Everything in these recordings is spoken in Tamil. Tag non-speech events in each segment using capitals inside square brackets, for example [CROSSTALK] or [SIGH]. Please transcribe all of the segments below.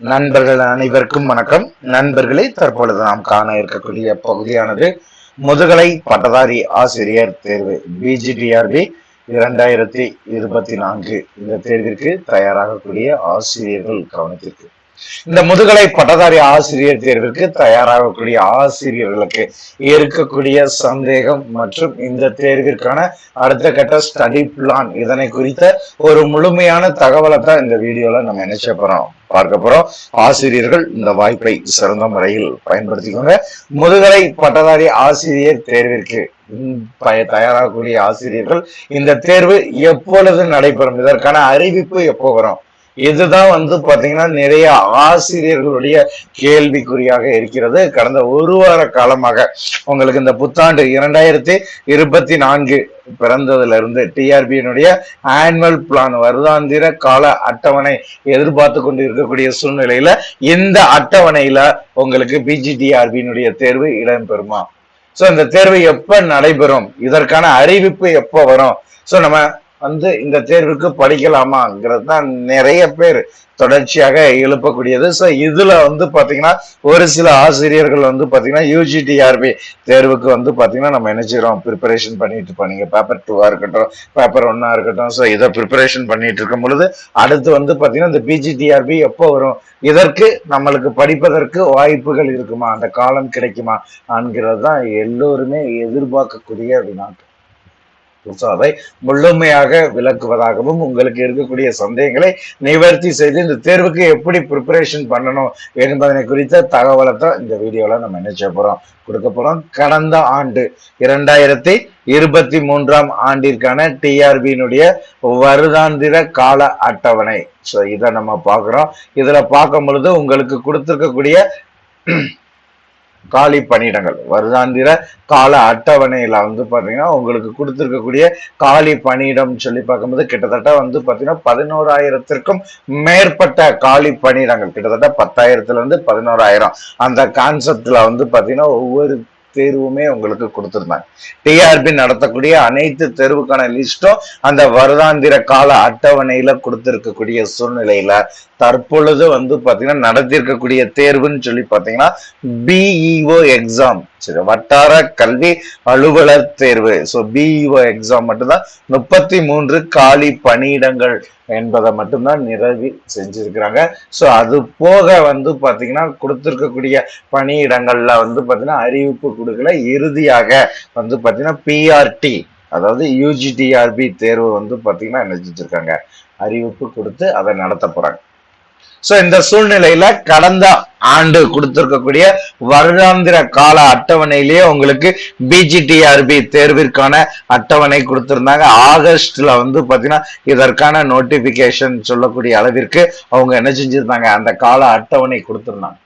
நண்பர்கள் அனைவருக்கும் வணக்கம். நண்பர்களே தற்பொழுது நாம் காண இருக்கக்கூடிய பகுதியானது முதுகலை பட்டதாரி ஆசிரியர் தேர்வு பிஜிடிஆர்பி இரண்டாயிரத்தி இருபத்தி நான்கு இந்த தேர்விற்கு தயாராகக்கூடிய ஆசிரியர்கள் கவனத்திற்கு இந்த முதுகலை பட்டதாரி ஆசிரியர் தேர்விற்கு தயாராகக்கூடிய ஆசிரியர்களுக்கு இருக்கக்கூடிய சந்தேகம் மற்றும் இந்த தேர்விற்கான அடுத்த கட்ட ஸ்டடி பிளான் இதனை குறித்த ஒரு முழுமையான தகவலை தான் இந்த வீடியோல நம்ம நினைச்ச போறோம்? பார்க்க போறோம். ஆசிரியர்கள் இந்த வாய்ப்பை சிறந்த முறையில் பயன்படுத்திக்கோங்க. முதுகலை பட்டதாரி ஆசிரியர் தேர்விற்கு தயாராகக்கூடிய ஆசிரியர்கள் இந்த தேர்வு எப்பொழுது நடைபெறும்? இதற்கான அறிவிப்பு எப்போ வரும்? இதுதான் வந்து பாத்தீங்கன்னா நிறைய ஆசிரியர்களுடைய கேள்விக்குறியாக இருக்கிறது. கடந்த ஒரு வார காலமாக உங்களுக்கு இந்த புத்தாண்டு இரண்டாயிரத்தி இருபத்தி நான்கு பிறந்ததுல இருந்து டிஆர்பியினுடைய ஆனுவல் பிளான் வருடாந்திர கால அட்டவணை எதிர்பார்த்து கொண்டு இருக்கக்கூடிய சூழ்நிலையில இந்த அட்டவணையில உங்களுக்கு பிஜிடிஆர்பியினுடைய தேர்வு இடம்பெறுமா? சோ இந்த தேர்வு எப்ப நடைபெறும்? இதற்கான அறிவிப்பு எப்ப வரும்? சோ நம்ம வந்து இந்த தேர்வுக்கு படிக்கலாமாங்கிறது தான் நிறைய பேர் தொடர்ச்சியாக எழுப்பக்கூடியது. ஸோ இதில் வந்து பார்த்தீங்கன்னா ஒரு சில ஆசிரியர்கள் வந்து பார்த்தீங்கன்னா யூஜிடிஆர்பி தேர்வுக்கு வந்து பார்த்தீங்கன்னா நம்ம நினைச்சிரோம் ப்ரிப்பரேஷன் பண்ணிட்டு இருப்போம் நீங்கள் பேப்பர் டூவாக இருக்கட்டும் பேப்பர் ஒன்னாக இருக்கட்டும் ஸோ இதை ப்ரிப்பரேஷன் பண்ணிட்டு இருக்கும் பொழுது அடுத்து வந்து பார்த்தீங்கன்னா இந்த பிஜிடிஆர்பி எப்போ வரும்? இதற்கு நம்மளுக்கு படிப்பதற்கு வாய்ப்புகள் இருக்குமா? அந்த காலம் கிடைக்குமா? என்கிறது தான் எல்லோருமே எதிர்பார்க்கக்கூடிய வினாக்கள் So, முழுமையாக விளக்குவதாகவும் உங்களுக்கு இருக்கக்கூடிய சந்தேகங்களை நிவர்த்தி செய்து இந்த தேர்வுக்கு எப்படி ப்ரிப்பரேஷன் பண்ணணும் என்பதனை குறித்த தகவலை தான் இந்த வீடியோவில் நம்ம நினைச்ச போகிறோம் கொடுக்க போகிறோம் கடந்த ஆண்டு இரண்டாயிரத்தி இருபத்தி மூன்றாம் ஆண்டிற்கான டிஆர்பியினுடைய வருடாந்திர கால அட்டவணை. ஸோ இதை நம்ம பார்க்குறோம். இதில் பார்க்கும் பொழுது உங்களுக்கு கொடுத்துருக்கக்கூடிய காலி பணியிடங்கள். வருடாந்திர கால அட்டவணையில வந்து பாத்தீங்கன்னா உங்களுக்கு கொடுத்திருக்கக்கூடிய காலி பணியிடம் சொல்லி பார்க்கும்போது கிட்டத்தட்ட வந்து பாத்தீங்கன்னா பதினோராயிரத்திற்கும் மேற்பட்ட காலி பணியிடங்கள். கிட்டத்தட்ட பத்தாயிரத்துல இருந்து பதினோராயிரம். அந்த கான்செப்ட்ல வந்து பாத்தீங்கன்னா ஒவ்வொரு தேர்வுமே உங்களுக்கு கொடுத்துருந்தாங்க. டிஆர்பி நடத்தக்கூடிய அனைத்து தேர்வுக்கான லிஸ்டும் அந்த வருடாந்திர கால அட்டவணையில கொடுத்திருக்கக்கூடிய சூழ்நிலையில தற்பொழுது வந்து பாத்தீங்கன்னா நடத்திருக்கக்கூடிய தேர்வுன்னு சொல்லி பாத்தீங்கன்னா பிஇஓ எக்ஸாம் சரி வட்டார கல்வி அலுவலர் தேர்வு. ஸோ பிஇஓ எக்ஸாம் மட்டும்தான். முப்பத்தி மூன்று காலி பணியிடங்கள் என்பதை மட்டும்தான் நிறைவு செஞ்சிருக்கிறாங்க. ஸோ அது போக வந்து பாத்தீங்கன்னா கொடுத்துருக்கக்கூடிய பணியிடங்கள்ல வந்து பாத்தீங்கன்னா அறிவிப்பு கொடுக்கல. இறுதியாக வந்து பாத்தீங்கன்னா பிஆர்டி அதாவது யூஜிடிஆர்பி தேர்வு வந்து பாத்தீங்கன்னா என்ன செஞ்சிருக்காங்க? அறிவிப்பு கொடுத்து அதை நடத்த போறாங்க. சோ இந்த சூழ்நிலையில கடந்த ஆண்டு கொடுத்திருக்கக்கூடிய வருடாந்திர கால அட்டவணையிலேயே உங்களுக்கு பிஜிடிஆர்பி தேர்விற்கான அட்டவணை கொடுத்திருந்தாங்க. ஆகஸ்ட்ல வந்து பாத்தீங்கன்னா இதற்கான நோட்டிபிகேஷன் சொல்லக்கூடிய அளவிற்கு அவங்க என்ன செஞ்சிருந்தாங்க? அந்த கால அட்டவணை கொடுத்திருந்தாங்க.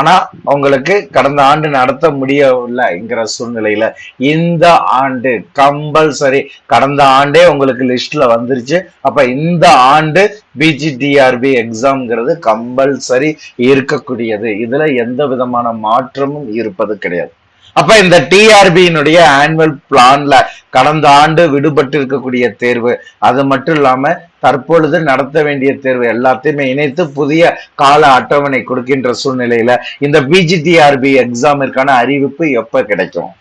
ஆனா அவங்களுக்கு கடந்த ஆண்டு நடத்த முடியவில்லைங்கிற சூழ்நிலையில இந்த ஆண்டு கம்பல்சரி கடந்த ஆண்டே உங்களுக்கு லிஸ்ட்ல வந்துருச்சு. அப்ப இந்த ஆண்டு பிஜிடிஆர்பி எக்ஸாம்ங்கிறது கம்பல்சரி இருக்கக்கூடியது. இதுல எந்த விதமான மாற்றமும் இருப்பது கிடையாது. அப்ப இந்த டிஆர்பியினுடைய ஆனுவல் பிளான்ல கடந்த ஆண்டு விடுபட்டு இருக்கக்கூடிய தேர்வு. அது மட்டும் இல்லாம தற்பொழுது நடத்த வேண்டிய தேர்வு எல்லாத்தையுமே இணைத்து புதிய கால அட்டவணை கொடுக்கின்ற சூழ்நிலையில இந்த பிஜிடிஆர்பி எக்ஸாமிற்கான அறிவிப்பு எப்ப கிடைக்கும்?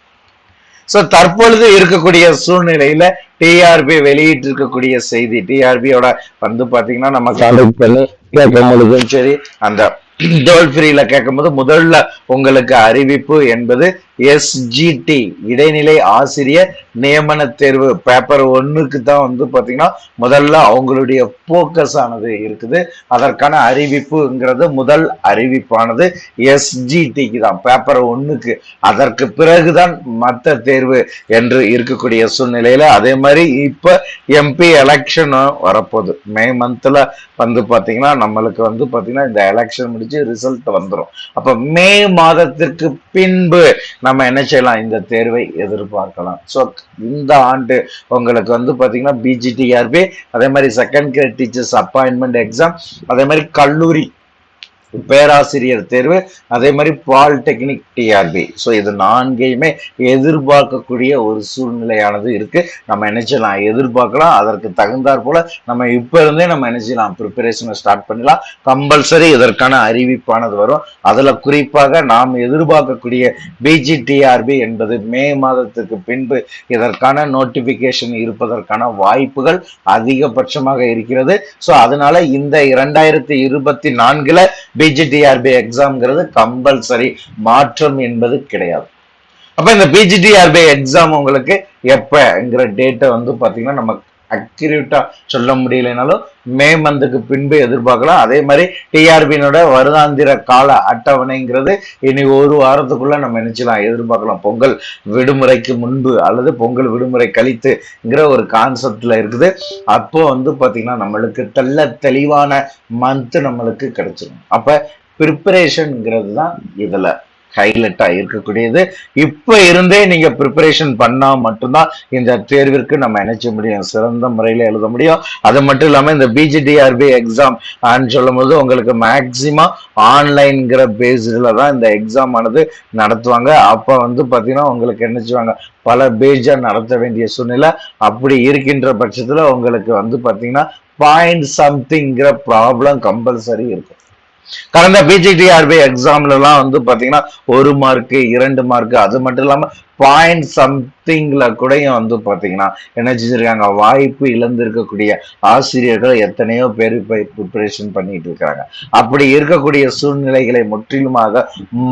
சோ தற்பொழுது இருக்கக்கூடிய சூழ்நிலையில டிஆர்பி வெளியிட்டு இருக்கக்கூடிய செய்தி. டிஆர்பியோட வந்து பாத்தீங்கன்னா நம்ம கான்டாக்ட் பண்ணி கேட்கும் பொழுதும் சரி அந்த [CLEARS THROAT] டோல் ஃப்ரீல கேட்கும்போது முதல்ல உங்களுக்கு அறிவிப்பு என்பது எஸ்ஜிடி இடைநிலை ஆசிரியர் நியமன தேர்வு. பேப்பர் ஒன்றுக்கு தான் வந்து பார்த்தீங்கன்னா முதல்ல அவங்களுடைய ஃபோக்கஸ் ஆனது இருக்குது. அதற்கான அறிவிப்புங்கிறது முதல் அறிவிப்பானது எஸ்ஜிடிக்கு தான். பேப்பர் ஒன்றுக்கு அதற்கு பிறகுதான் மற்ற தேர்வு என்று இருக்கக்கூடிய சூழ்நிலையில் அதே மாதிரி இப்போ எம்பி எலெக்ஷனும் வரப்போகுது. மே மந்தில் வந்து பார்த்தீங்கன்னா நம்மளுக்கு வந்து பார்த்தீங்கன்னா இந்த எலெக்ஷன் முடிச்சு ரிசல்ட் வந்துடும் அப்போ மே மாதத்திற்கு பின்பு நம்ம என்ன செய்யலாம்? இந்த தேர்வை எதிர்பார்க்கலாம். ஸோ இந்த ஆண்டு உங்களுக்கு வந்து பாத்தீங்கன்னா பிஜிடிஆர்பி அதே மாதிரி second grade teachers appointment exam அதே மாதிரி கல்லூரி பேராசிரியர் தேர்வு அதே மாதிரி பாலிடெக்னிக் டிஆர்பி ஸோ இது நான்கையுமே எதிர்பார்க்கக்கூடிய ஒரு சூழ்நிலையானது இருக்கு. நம்ம நினைச்சலாம் எதிர்பார்க்கலாம். அதற்கு தகுந்தாற் போல நம்ம இப்ப இருந்தே நம்ம நினைச்சலாம் ப்ரிப்பரேஷனை ஸ்டார்ட் பண்ணலாம். கம்பல்சரி இதற்கான அறிவிப்பானது வரும். அதுல குறிப்பாக நாம் எதிர்பார்க்கக்கூடிய பிஜிடிஆர்பி என்பது மே மாதத்துக்கு பின்பு இதற்கான நோட்டிபிகேஷன் இருப்பதற்கான வாய்ப்புகள் அதிகபட்சமாக இருக்கிறது. ஸோ அதனால இந்த இரண்டாயிரத்தி இருபத்தி நான்குல பிஜிடிஆர்பி எக்ஸாம்ங்கிறது கம்பல்சரி மாற்றம் என்பது கிடையாது. அப்ப இந்த பிஜிடிஆர்பி எக்ஸாம் உங்களுக்கு எப்பங்கிற டேட்டை வந்து பாத்தீங்கன்னா நம்ம அக்யூரேட்டாக சொல்ல முடியலைனாலும் மே மந்த்துக்கு பின்பு எதிர்பார்க்கலாம். அதே மாதிரி டிஆர்பியினோட வருடாந்திர கால அட்டவணைங்கிறது இனி ஒரு வாரத்துக்குள்ள நம்ம நினைச்சலாம் எதிர்பார்க்கலாம். பொங்கல் விடுமுறைக்கு முன்பு அல்லது பொங்கல் விடுமுறை கழித்துங்கிற ஒரு கான்செப்டில் இருக்குது. அப்போ வந்து பார்த்திங்கன்னா நம்மளுக்கு தெல்ல தெளிவான மந்த் நம்மளுக்கு கிடைச்சிடும் அப்போ ப்ரிப்பரேஷனுங்கிறது தான் இதில். ஹைலைட்டா இருக்கக்கூடியது. இப்ப இருந்தே நீங்க ப்ரிப்பரேஷன் பண்ணா மட்டும்தான் இந்த தேர்விற்கு நம்ம நினைச்ச முடியும். சிறந்த முறையில எழுத முடியும். அது மட்டும் இல்லாம இந்த பிஜிடிஆர்பி எக்ஸாம் சொல்லும் போது உங்களுக்கு மேக்சிமம் ஆன்லைன்ங்கிற பேஸ்ல தான் இந்த எக்ஸாம் ஆனது நடத்துவாங்க. அப்ப வந்து பாத்தீங்கன்னா உங்களுக்கு என்ன செய்வாங்க? பல பேஜா நடத்த வேண்டிய சூழ்நிலை அப்படி இருக்கின்ற பட்சத்துல உங்களுக்கு வந்து பாத்தீங்கன்னா பாயிண்ட் சம்திங்கிற ப்ராப்ளம் கம்பல்சரி இருக்கும். கடந்த பிஜிடிஆர்பி எக்ஸாம்லலாம் வந்து பார்த்தீங்கன்னா ஒரு மார்க்கு இரண்டு மார்க்கு அது மட்டும் இல்லாமல் பாயிண்ட் சம்திங்ல கூடயும் வந்து பார்த்தீங்கன்னா என்ன செஞ்சுருக்காங்க? வாய்ப்பு இழந்திருக்கக்கூடிய ஆசிரியர்கள் எத்தனையோ பேர் இப்போ ப்ரிப்பரேஷன் பண்ணிட்டு இருக்கிறாங்க அப்படி இருக்கக்கூடிய சூழ்நிலைகளை முற்றிலுமாக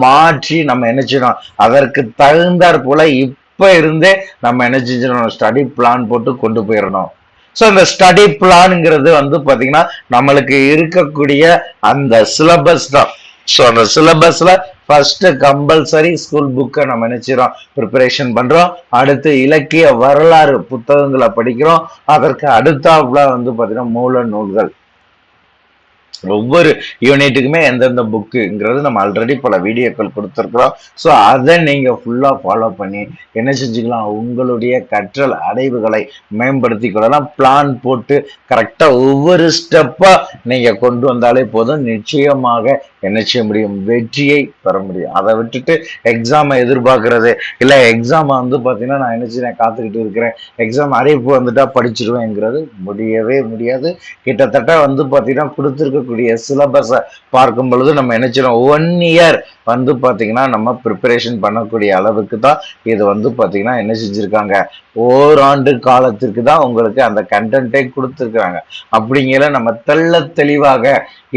மாற்றி நம்ம என்ன செய்யணும்? அதற்கு தகுந்தாற் போல இப்போ இருந்தே நம்ம என்ன செஞ்சிடணும்? ஸ்டடி பிளான் போட்டு கொண்டு போயிடணும். ஸோ இந்த ஸ்டடி பிளான்ங்கிறது வந்து பார்த்தீங்கன்னா நம்மளுக்கு இருக்கக்கூடிய அந்த சிலபஸ் தான். ஸோ அந்த சிலபஸ்ல ஃபர்ஸ்ட் கம்பல்சரி ஸ்கூல் புக்கை நம்ம நினைச்சிரோம் ப்ரிப்பரேஷன் பண்ணுறோம் அடுத்து இலக்கிய வரலாறு புத்தகங்களை படிக்கிறோம். அதற்கு அடுத்தாப்புல வந்து பார்த்தீங்கன்னா மூல நூல்கள். ஒவ்வொரு யூனிட்டுக்குமே எந்தெந்த புக்குங்கிறது நம்ம ஆல்ரெடி பல வீடியோக்கள் கொடுத்துருக்குறோம். ஸோ அதை நீங்கள் ஃபுல்லாக ஃபாலோ பண்ணி என்ன செஞ்சுக்கலாம்? உங்களுடைய கற்றல் அடைவுகளை மேம்படுத்தி கொள்ளலாம். பிளான் போட்டு கரெக்டாக ஒவ்வொரு ஸ்டெப்பாக நீங்கள் கொண்டு வந்தாலே போதும். நிச்சயமாக என்ன செய்ய முடியும்? வெற்றியை பெற முடியும். அதை விட்டுட்டு எக்ஸாமை எதிர்பார்க்கறது. இல்லை எக்ஸாமை வந்து பார்த்தீங்கன்னா நான் என்ன செய்ய காத்துக்கிட்டு இருக்கிறேன். எக்ஸாம் அறிவிப்பு வந்துட்டா படிச்சிருவேங்கிறது முடியவே முடியாது. கிட்டத்தட்ட வந்து பார்த்தீங்கன்னா கொடுத்துருக்க இருக்கக்கூடிய சிலபஸை பார்க்கும் பொழுது நம்ம நினைச்சிடும் ஒன் இயர் வந்து பார்த்தீங்கன்னா நம்ம ப்ரிப்பரேஷன் பண்ணக்கூடிய அளவுக்கு தான் இது வந்து பார்த்தீங்கன்னா என்ன செஞ்சுருக்காங்க? ஓராண்டு காலத்திற்கு தான் உங்களுக்கு அந்த கண்டென்ட்டே கொடுத்துருக்குறாங்க. அப்படிங்கிற நம்ம தெள்ள தெளிவாக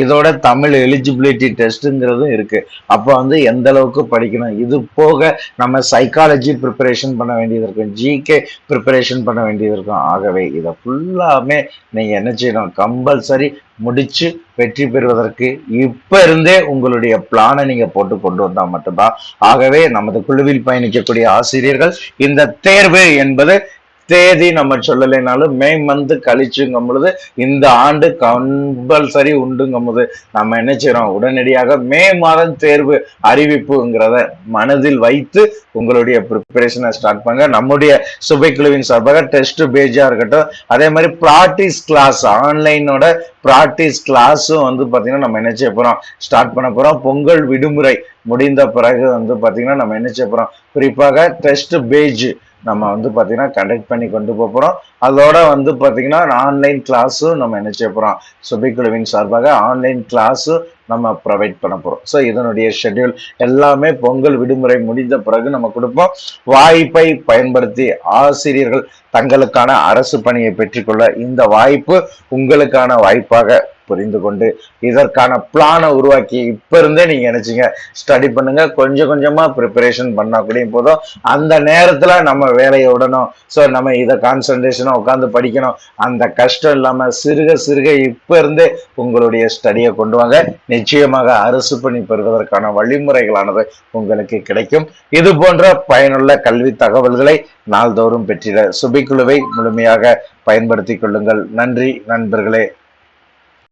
இதோட தமிழ் எலிஜிபிலிட்டி டெஸ்ட்டுங்கிறதும் இருக்குது அப்போ வந்து எந்த அளவுக்கு படிக்கணும்? இது போக நம்ம சைக்காலஜி ப்ரிப்பரேஷன் பண்ண வேண்டியது இருக்கும். ஜிகே ப்ரிப்பரேஷன் பண்ண வேண்டியது இருக்கும். ஆகவே இதை ஃபுல்லாமே நீங்கள் என்ன செய்யணும்? கம்பல்சரி முடிச்சு வெற்றி பெறுவதற்கு இப்ப இருந்தே உங்களுடைய பிளானை நீங்க போட்டு கொண்டு வந்தா மட்டும்தான். ஆகவே நமது குழுவில் பயணிக்கக்கூடிய ஆசிரியர்கள் இந்த தேர்வு என்பது தேதி நம்ம சொல்லலைனாலும் மே மந்த் கழிச்சுங்கும் பொழுது இந்த ஆண்டு கம்பல்சரி உண்டுங்கும் போது நம்ம என்ன செய்யறோம் உடனடியாக மே மாதம் தேர்வு அறிவிப்புங்கிறத மனதில் வைத்து உங்களுடைய ப்ரிப்பரேஷனை ஸ்டார்ட் பண்ணுங்க. நம்முடைய சுபைக்குழுவின் சார்பாக டெஸ்ட் பேஜா இருக்கட்டும். அதே மாதிரி ப்ராக்டிஸ் கிளாஸ் ஆன்லைனோட ப்ராக்டிஸ் கிளாஸும் வந்து பார்த்தீங்கன்னா நம்ம என்ன செய்ய போறோம்? ஸ்டார்ட் பண்ண போறோம். பொங்கல் விடுமுறை முடிந்த பிறகு வந்து பார்த்தீங்கன்னா நம்ம என்ன செய்ய போறோம்? குறிப்பாக டெஸ்ட் பேஜ் நம்ம வந்து பார்த்தீங்கன்னா கண்டக்ட் பண்ணி கொண்டு போகிறோம் அதோட வந்து பார்த்தீங்கன்னா ஆன்லைன் கிளாஸும் நம்ம என்ன போகிறோம் சுபிக்குழுவின் சார்பாக ஆன்லைன் கிளாஸும் நம்ம ப்ரொவைட் பண்ண போகிறோம் ஸோ இதனுடைய ஷெட்யூல் எல்லாமே பொங்கல் விடுமுறை முடிந்த பிறகு நம்ம கொடுப்போம். வாய்ப்பை பயன்படுத்தி ஆசிரியர்கள் தங்களுக்கான அரசு பணியை பெற்றுக்கொள்ள இந்த வாய்ப்பு உங்களுக்கான வாய்ப்பாக புரிந்து கொண்டு இதற்கான பிளானை உருவாக்கி இப்ப இருந்தே நீங்க நினைச்சீங்க. ஸ்டடி பண்ணுங்க. கொஞ்சம் கொஞ்சமா ப்ரிப்பரேஷன் பண்ணா கூடயும் போதும். அந்த நேரத்துல நம்ம வேலையை விடணும். ஸோ நம்ம இதை கான்சன்ட்ரேஷனாக உட்காந்து படிக்கணும். அந்த கஷ்டம் இல்லாம சிறுக சிறுக இப்ப இருந்தே உங்களுடைய ஸ்டடியை கொண்டு வாங்க. நிச்சயமாக அரசு பணி பெறுவதற்கான வழிமுறைகளானது உங்களுக்கு கிடைக்கும். இது போன்ற பயனுள்ள கல்வி தகவல்களை நாள்தோறும் பெற்றிட சுபிக்குழுவை முழுமையாக பயன்படுத்திக் கொள்ளுங்கள். நன்றி நண்பர்களே.